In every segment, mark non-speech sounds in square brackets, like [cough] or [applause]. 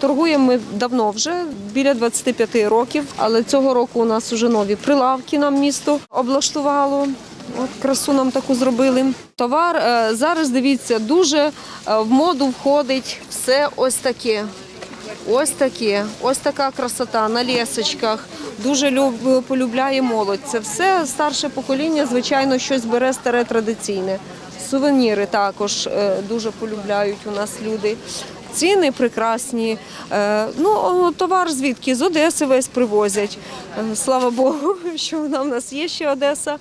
Торгуємо ми давно вже, біля 25 років, але цього року у нас вже нові прилавки нам місто облаштувало. От красу нам таку зробили. Товар е, зараз дивіться, дуже е, в моду входить все ось таке. Ось таке, ось така красота на лісочках. Дуже люб, полюбляє молодь. Це все старше покоління, звичайно, щось бере старе традиційне. Сувеніри також е, дуже полюбляють у нас люди. Ціни прекрасні. Е, ну, товар звідки? З Одеси весь привозять. Е, слава Богу, [laughs] що вона в нас є ще Одеса.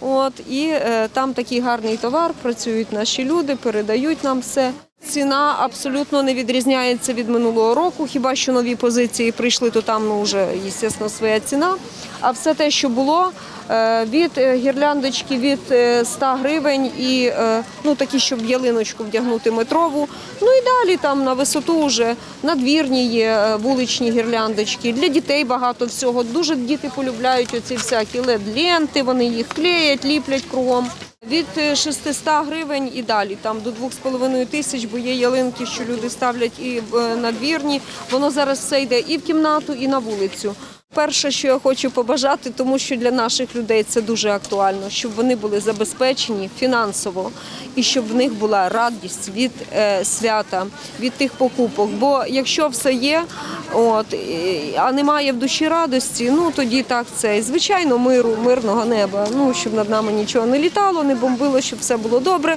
От, і е, там такий гарний товар, працюють наші люди, передають нам все. Ціна абсолютно не відрізняється від минулого року. Хіба що нові позиції прийшли, то там ну, вже, звісно, своя ціна. А все те, що було, е, від е, гірляндочки від е, 100 гривень і е, ну, такі, щоб ялиночку вдягнути метрову. Ну і далі там на висоту вже надвірні є е, вуличні гірляндочки. Для дітей багато всього. Дуже діти полюбляють оці всякі лед-ленти, вони їх клеять, ліплять кругом. Від е, 600 гривень і далі, там до 2,5 тисяч, бо є ялинки, що люди ставлять і в е, надвірні. Воно зараз все йде і в кімнату, і на вулицю. Перше, що я хочу побажати, тому що для наших людей це дуже актуально, щоб вони були забезпечені фінансово і щоб в них була радість від е, свята, від тих покупок. Бо якщо все є, от а немає в душі радості, ну тоді так це. І, Звичайно, миру, мирного неба. Ну щоб над нами нічого не літало, не бомбило, щоб все було добре.